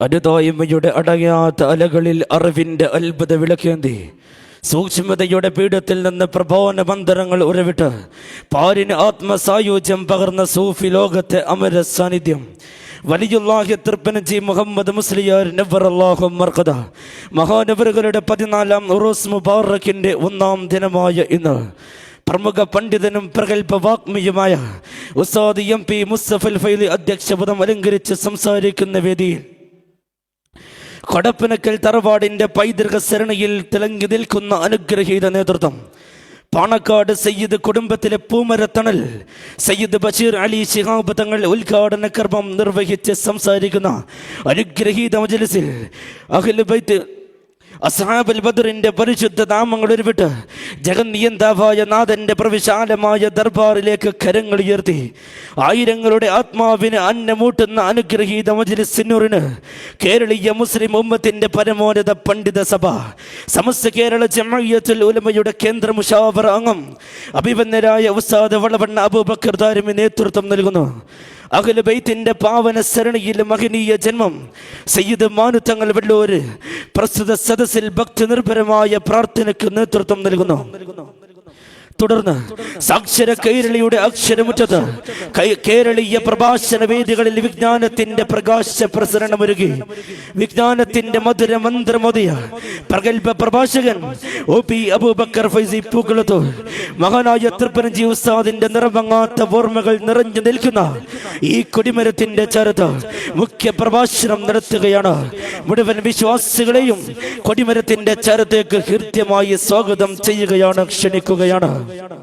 അനുതായ്മയുടെ അടയാത്ത അലകളിൽ അറിവിന്റെ അത്ഭുത വിളക്കേന്തി. സൂക്ഷ്മതയുടെ പീഠത്തിൽ നിന്ന് പ്രബോധന മന്ത്രങ്ങൾ ഉറവിട്ട് പാരിന് ആത്മസായുജ്യം പകർന്ന സൂഫി ലോകത്തെ അമര സാന്നിധ്യം. വലിയുല്ലാഹി തൃപ്പനജി മുഹമ്മദ് മുസ്ലിയാർ നവർ അള്ളാഹു മർക്കത മഹാനവറുകളുടെ പതിനാലാം ഉറൂസ് മുബാറക്കിന്റെ ഒന്നാം ദിനമായ ഇന്ന് പ്രമുഖ പണ്ഡിതനും പ്രഗത്ഭ വാഗ്മിയുമായ ഉസാദ് എം പി മുസ്തഫൽ ഫൈലി അധ്യക്ഷപദം അലങ്കരിച്ച് സംസാരിക്കുന്ന വേദിയിൽ കൊടപ്പനക്കൽ തറവാടിന്റെ പൈതൃക സരണിയിൽ തിളങ്ങി നിൽക്കുന്ന അനുഗ്രഹീത നേതൃത്വം. പാണക്കാട് സയ്യിദ് കുടുംബത്തിലെ പൂമരത്തണൽ സയ്യിദ് ബഷീർ അലി ശിഹാബ് തങ്ങൾ ഉദ്ഘാടന കർമ്മം നിർവഹിച്ച് സംസാരിക്കുന്ന അനുഗ്രഹീത മജലിസിൽ അഖിൽ ബൈത്ത് അസ്ഹാബുൽ ബദറിന്റെ പരിശുദ്ധ നാമങ്ങൾ ഉരുവിട്ട് ജഗന്നിയന്താവായ നാഥന്റെ പ്രവിശാലമായ ദർബാറിലേക്ക് കരങ്ങൾ ഉയർത്തി. ആയിരങ്ങളുടെ ആത്മാവിന് അന്നമൂട്ടുന്ന അനുഗ്രഹീത മജ്ലിസിനൂറിന് കേരളീയ മുസ്ലിം ഉമ്മത്തിന്റെ പരമോന്നത പണ്ഡിത സഭ സമസ്ത കേരള ജമയ്യത്തുൽ ഉലമയുടെ കേന്ദ്ര മുഷാവർ അംഗം അഭിപന്നരായ ഉസ്താദ് വളവണ്ണ അബൂബക്കർ താരിമി നേതൃത്വം നൽകുന്നു. അഖില ബൈത്തിന്റെ പാവന സരണിയിൽ മഹനീയ ജന്മം സയ്യിദ് മാനുത്തങ്ങൾ വെള്ളൂര് പ്രസ്തുത സദസ്സിൽ ഭക്തി നിർഭരമായ പ്രാർത്ഥനയ്ക്ക് നേതൃത്വം നൽകുന്നു. തുടർന്ന് സാക്ഷര കൈരളിയുടെ അക്ഷരമുറ്റത്ത് കേരളീയ പ്രഭാഷണ വേദികളിൽ വിജ്ഞാനത്തിന്റെ പ്രകാശ പ്രസരണമൊരുകി വിജ്ഞാനത്തിന്റെ മധുര മന്ത്രമോദിയ പ്രഗത്ഭ പ്രഭാഷകൻ ഒ പി അബൂബക്കർ ഫൈസി പൂക്കുളത്തൂർ മഹാനായ തൃപ്പനജി ഉസ്താദിന്റെ നിറമങ്ങാത്ത ഓർമ്മകൾ നിറഞ്ഞു നിൽക്കുന്ന ഈ കൊടിമരത്തിന്റെ ചരത്ത് മുഖ്യ പ്രഭാഷണം നടത്തുകയാണ്. മുഴുവൻ വിശ്വാസികളെയും കൊടിമരത്തിന്റെ ചരത്തേക്ക് ഹൃദ്യമായി സ്വാഗതം ചെയ്യുകയാണ് ക്ഷണിക്കുകയാണ്. പറയുകയാണ്